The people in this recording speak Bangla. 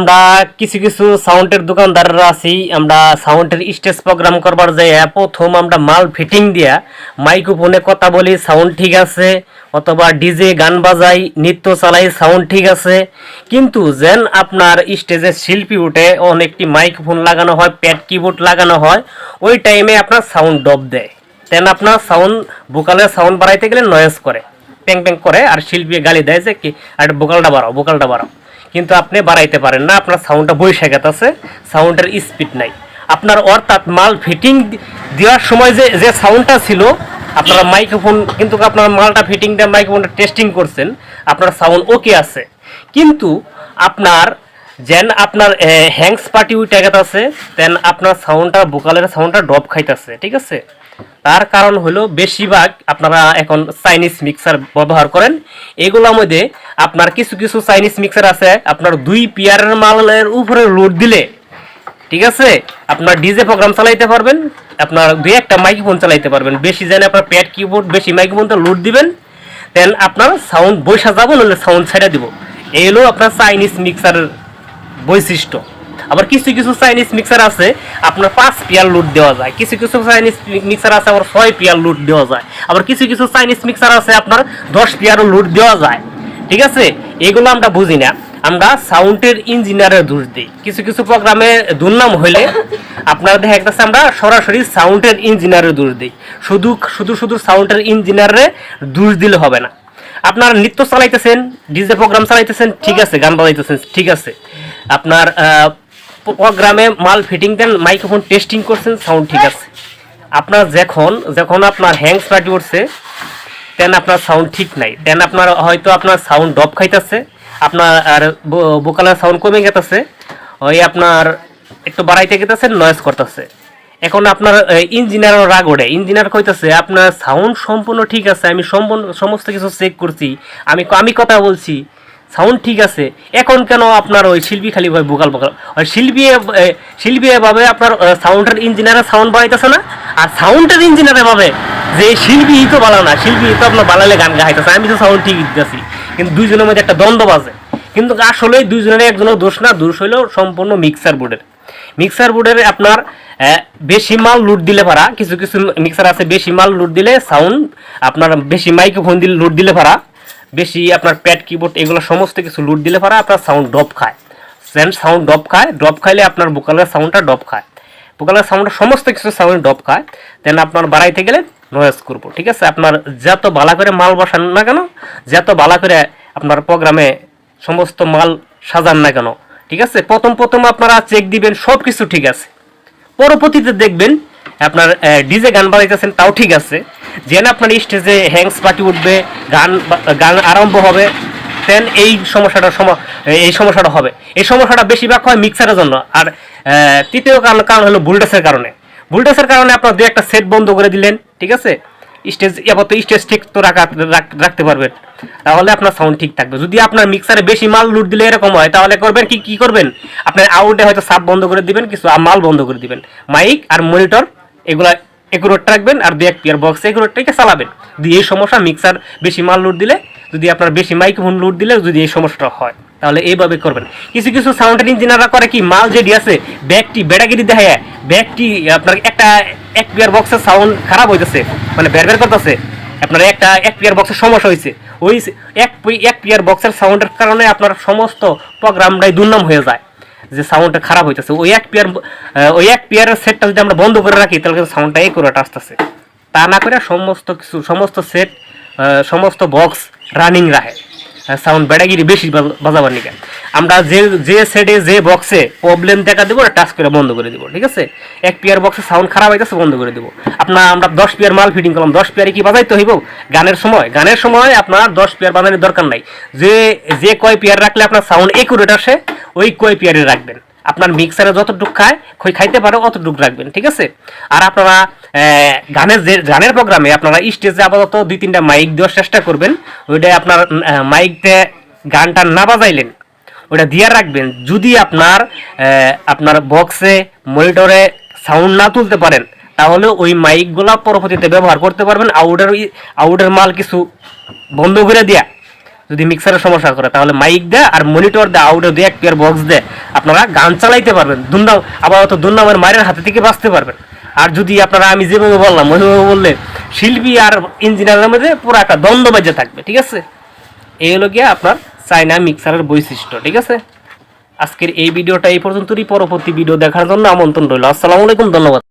আমরা কিছু কিছু সাউন্ডের দোকানদাররা আছি, আমরা সাউন্ডের স্টেজ প্রোগ্রাম করবার যাই প্রথম আমরা মাল ফিটিং দিয়া মাইক্রোফোনে কথা বলি সাউন্ড ঠিক আছে, অথবা ডিজে গান বাজাই, নৃত্য চালাই সাউন্ড ঠিক আছে। কিন্তু যেন আপনার স্টেজে শিল্পী উঠে অনেকটি মাইক্রোফোন লাগানো হয় প্যাড কিবোর্ড লাগানো হয়, ওই টাইমে আপনার সাউন্ড ডব দেয়। দেন আপনার সাউন্ড ভোকালের সাউন্ড বাড়াইতে গেলে নয়েজ করে। প্যাং প্যাং করে আর শিল্পী গালি দেয় যে কি, আর ভোকালটা বাড়াও ভোকালটা বাড়াও। কিন্তু আপনি বাড়াইতে পারেন না, আপনার সাউন্ডটা বৈশা আছে, সাউন্ডের স্পিড নাই। আপনার অর্থাৎ মাল ফিটিং দেওয়ার সময় যে যে সাউন্ডটা ছিল, আপনারা মাইক্রোফোন কিন্তু আপনার মালটা ফিটিং দিয়ে মাইক্রোফোনটা টেস্টিং করছেন, আপনার সাউন্ড ওকে আছে। কিন্তু আপনার যেন আপনার হ্যাংস পার্টি উইটা আছে দেন আপনার সাউন্ডটা বোকালের সাউন্ডটা ড্রপ খাইতেছে, ঠিক আছে? তার কারণ হলো বেশিরভাগ আপনারা এখন চাইনিজ মিক্সার ব্যবহার করেন। এগুলোর মধ্যে আপনার কিছু কিছু চাইনিজ মিক্সার আছে, আপনার দুই পিয়ারের মালের উপরে লোড দিলে, ঠিক আছে? আপনার ডিজে প্রোগ্রাম চালাইতে পারবেন, আপনার দুই একটা মাইক্রোফোন চালাইতে পারবেন। বেশি জানে আপনার প্যাড কিবোর্ড বেশি মাইক্রোফোনটা লোড দিবেন দেন আপনার সাউন্ড বৈশা যাব নাহলে সাউন্ড ছেড়ে দিব। এই হলো আপনার চাইনিজ মিক্সারের বৈশিষ্ট্য। আবার কিছু কিছু চাইনিজ মিক্সার আছে, আপনার পাঁচ পিয়ার লুট দেওয়া যায়। কিছু কিছু চাইনিজ মিক্সার আছে, আবার ছয় পিয়ার লুট দেওয়া যায়। আবার কিছু কিছু চাইনিজ মিক্সার আছে, আপনার দশ পিয়ারও লুট দেওয়া যায়। ঠিক আছে? এগুলো আমরা বুঝি না। আমরা সাউন্ডের ইঞ্জিনিয়ারের দোষ দিই। কিছু কিছু প্রোগ্রামে দুর্নাম হলে আপনার দেখা যাচ্ছে আমরা সরাসরি সাউন্ডের ইঞ্জিনিয়ারের দোষ দিই। শুধু শুধু শুধু সাউন্ডের ইঞ্জিনিয়ারে দোষ দিলে হবে না। আপনার নৃত্য চালাইতেছেন ডিজে প্রোগ্রাম চালাইতেছেন, ঠিক আছে, গান বাজাইতেছেন, ঠিক আছে। আপনার প্রোগ্রামে মাল ফিটিং দেন, মাইক্রোফোন টেস্টিং করছেন সাউন্ড ঠিক আছে। আপনার যখন যখন আপনার হ্যাংস পার্টি উঠছে দেন আপনার সাউন্ড ঠিক নাই। দেন আপনার হয়তো আপনার সাউন্ড ডপ খাইতেছে, আপনার আর বোকালের সাউন্ড কমে গেতেছে, ওই আপনার একটু বাড়াইতে গেতেছে নয়েজ করতেছে। এখন আপনার ইঞ্জিনিয়ার রাগ ওঠে। ইঞ্জিনিয়ার কইতেছে, আপনার সাউন্ড সম্পূর্ণ ঠিক আছে, আমি সম্পূর্ণ, সমস্ত কিছু চেক করছি, আমি আমি কথা বলছি সাউন্ড ঠিক আছে। এখন কেন আপনার ওই শিল্পী খালি ভাই বোকাল বোকাল ওই শিল্পী শিল্পী এভাবে আপনার সাউন্ডের ইঞ্জিনিয়ারের সাউন্ড বাড়াইতেছে না? আর সাউন্ডের ইঞ্জিনিয়ার এভাবে যে শিল্পী তো বালা না, শিল্পী তো আপনার বালালে গান গাইতেছে, আমি তো সাউন্ড ঠিক দিতেছি। কিন্তু দুইজনের মধ্যে একটা দ্বন্দ্ব বাজে। কিন্তু আসলে দুইজনের একজনের দোষ না, দোষ হইল সম্পূর্ণ মিক্সার বোর্ডের। মিক্সার বোর্ডের আপনার বেশি মাল লুট দিলে ভাড়া কিছু কিছু মিক্সার আছে, বেশি মাল লুট দিলে সাউন্ড, আপনার বেশি মাইক্রোফোন দিলে লুট দিলে ভাড়া বেশি আপনার প্যাড কিবোর্ড এগুলো সমস্ত কিছু লুট দিলে পারা আপনার সাউন্ড ড্রপ খায়। সেন্ড সাউন্ড ড্রপ খায় ড্রপ খাইলে আপনার ভোকালের সাউন্ডটা ড্রপ খায়। ভোকালের সাউন্ডটা সমস্ত কিছু সাউন্ড ড্রপ খায়। দেন আপনার বাড়াইতে গেলে নয়েজ করব, ঠিক আছে? আপনার যত বালা করে মাল বসান না কেন, যত বালা করে আপনার প্রোগ্রামে সমস্ত মাল সাজান না কেন, ঠিক আছে? প্রথম প্রথম আপনারা চেক দিবেন সব কিছু ঠিক আছে। পরবর্তীতে দেখবেন আপনার ডিজে গান বাজাইতেছেন, তাও ঠিক আছে। যেন আপনার স্টেজে হ্যাংস পার্টি উঠবে, গান গান আরম্ভ হবে দেন এই সমস্যাটা সম- এই সমস্যাটা হবে। এই সমস্যাটা বেশিরভাগ হয় মিক্সারের জন্য। আর তৃতীয় কারণ কারণ হলো ভোল্টেজের কারণে। ভোল্টেজের কারণে আপনার দু একটা সেট বন্ধ করে দিলেন, ঠিক আছে? স্টেজ এবার তো স্টেজ ঠিক তো রাখা, রাখ- রাখতে পারবেন। তাহলে আপনার সাউন্ড ঠিক থাকবে। যদি আপনার মিক্সারে বেশি মাল লুট দিলে এরকম হয়, তাহলে করবেন কি কি করবেন? আপনার আউটে হয়তো সাপ বন্ধ করে দিবেন, কিছু মাল বন্ধ করে দিবেন। মাইক আর মনিটর এগুলা একুরেট রাখবেন, আর দু এক পিয়ার বক্স একুরেটটাকে চালাবেন। যদি এই সমস্যা মিক্সার বেশি মাল লুট দিলে, যদি আপনার বেশি মাইক্রোফোন লুট দিলে, যদি এই সমস্যাটা হয়, তাহলে এইভাবে করবেন। কিছু কিছু সাউন্ডের ইঞ্জিনিয়াররা করে কি, মাল যেটি আছে, ব্যাগটি বেড়াগিরি দেখায় ব্যাগটি আপনার একটা এক পিয়ার বক্সের সাউন্ড খারাপ হইতেছে মানে বের বের করতেছে। আপনার একটা এক পিয়ার বক্সের সমস্যা হয়েছে ওই এক এক পিয়ার বক্সের সাউন্ডের কারণে আপনার সমস্ত প্রোগ্রামটাই দুর্নাম হয়ে যায়, যে সাউন্ডটা খারাপ হইতেছে। ওই এক পিয়ার ওই এক পিয়ারের সেটটা যদি আমরা বন্ধ করে রাখি, তাহলে কিন্তু সাউন্ডটা একুরেট আসতেছে। তা না করে সমস্ত কিছু, সমস্ত সেট সমস্ত বক্স রানিং রাখে সাউন্ড ব্যাটাগিরি বেশি বাজ- বাজাবার নিকে। আমরা যে যে সেটে যে বক্সে প্রবলেম দেখা দেবো টাচ করে বন্ধ করে দেবো, ঠিক আছে? এক পিয়ার বক্সে সাউন্ড খারাপ হইতেছে, বন্ধ করে দেবো। আপনার আমরা দশ পিয়ার মাল ফিটিং করলাম, দশ পিয়ারে কি বাজাইতে হইব? গানের সময় গানের সময় আপনার দশ পিয়ার বাজানোর দরকার নাই। যে যে কয় পিয়ার রাখলে আপনার সাউন্ড একুরেট আসে, ওই কয় পিয়ারে রাখবেন। আপনার মিক্সারে যতটুকু খায়, খই খাইতে পারে অতটুকু রাখবেন, ঠিক আছে? আর আপনারা গানের যে, গানের প্রোগ্রামে আপনারা স্টেজে আপাতত দুই তিনটা মাইক দেওয়ার চেষ্টা করবেন। ওইটা আপনার মাইকতে গানটা না বাজাইলেন ওটা দিয়ে রাখবেন। যদি আপনার আপনার বক্সে মনিটরে সাউন্ড না তুলতে পারেন, তাহলে ওই মাইকগুলা পরবর্তীতে ব্যবহার করতে পারবেন। আউটের আউটের মাল কিছু বন্ধ করে দিয়া। যদি মিক্সারের সমস্যা করে, তাহলে মাইক দেয় আর মনিটর দেয় আউডিও দিয়ে এক বক্স দেয় আপনারা গান চালাইতে পারবেন। দুর্নাম অত দুর্নামের মায়ের হাতে থেকে বাঁচতে পারবেন। আর যদি আপনারা, আমি যেভাবে বললাম, ওইভাবে বললে শিল্পী আর ইঞ্জিনিয়ারের মধ্যে পুরো একটা দ্বন্দ্ব বাজে থাকবে, ঠিক আছে? এই হলো গিয়ে আপনার চাইনা মিক্সারের বৈশিষ্ট্য, ঠিক আছে? আজকের এই ভিডিওটা এই পর্যন্তই, পরবর্তী ভিডিও দেখার জন্য আমন্ত্রণ রইল। আসসালামু আলাইকুম, ধন্যবাদ।